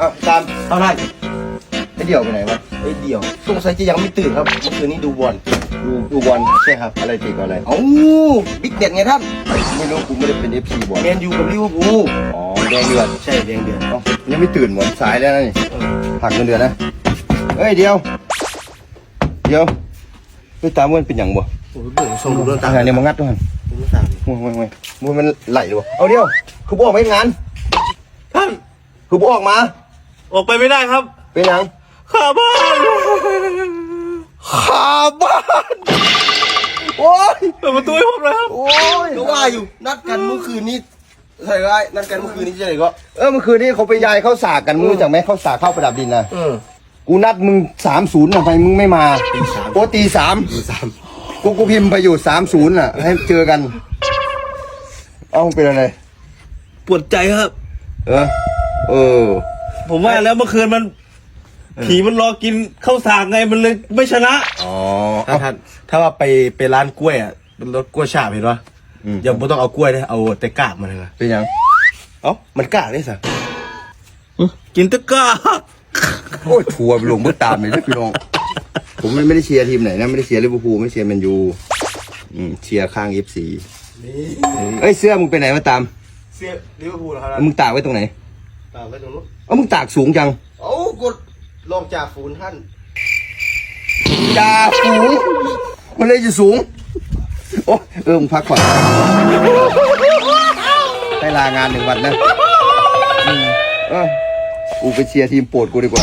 อะตามเท่านั้นไอเดี่ยวไปไหนวะไอ้เดียวสงสัยจะยังไม่ตื่นครับเมื่อคืนนี้ดูบอลดูดูบอลใช่ครับ อะไรติดกับอะไรเอ้าบิ๊กเด็ดไงท่านไม่รู้กูไม่ได้เป็นเอฟซีบอลแมนยูกับลิเวอร์พูลอ๋อแดงเดือดใช่แดงเดือดเอ้ายังไม่ตื่นหมดสายแล้วนะนี่หักเงินเดือนนะเฮ้ยเดียว เดียวไปตามมันเป็นอย่างบ่โอ้โหเรื่องส่งดูเรื่องตาทางเนี่ยมางัดด้วยหันดูเรื่องตาดิมึงมึงมึงมึงมันไหลหรือเปล่าเอาเดียวคือบอกไม่งานท่านคือบอกมา ออกไปไม่ได้ครับเป็นหยังขาบ้านขาบ้านโอ้ยเปิดประตูให้ผมเลยครับโอ้ยก็ว่าอยู่นัดกันเมื่อคืนนี้ใช่ไรนัดกันเมื่อคืนนี้ใช่ไหมก็เออเมื่อคืนนี้เขาไปยายเข้าสากกันมึงรู้จักไหมเข้าสากเข้าประดับดินนะเออกูนัดมึงสามศูนย์ทำไมมึงไม่มาตีสามโอ้ตีสามตีสามกูกูพิมพ์ไปอยู่สามศูนย์อะ ให้เจอกัน เอ้ามึงเป็นอะไรปวดใจครับ เออเออ ผมว่าแล้วเมื่อคืนมันผีมันรอกินข้าวสากไงมันเลยไม่ชนะ อ๋อถ้าท่านถ้าว่าไปไปร้านกล้วยอะเป็นรถกล้วยฉาบเห็นปะอืมอย่าไม่ต้องเอากล้วยนะเอาแต่กากมันเลยเป็นยังเอ้ามันกากได้สักกินตะกร้าโอ้ยทัวร์ไปลงเมื่อตามเลยนะพี่น้อง ผมไม่ได้เชียร์ทีมไหนนะไม่ได้เชียร์ลิเวอร์พูลไม่เชียร์แมนยูอืมเชียร์ข้างเอฟซีนี่เอ้ยเสื้อมึงไปไหนมาตามเสียลิเวอร์พูลเหรอครับมึงตากไว้ตรงไหน ตามไว้ตรงนู้นเอ้ามึงตากสูงจังเอ้ากดลองจากฝูนท่านจ่าสูงมันเลยจะสูงโอ้เออมึงพักผ่อนให้ลางานหนึ่งวันนะอืมเออกูไปเชียร์ทีมโปรดกูดีกว่า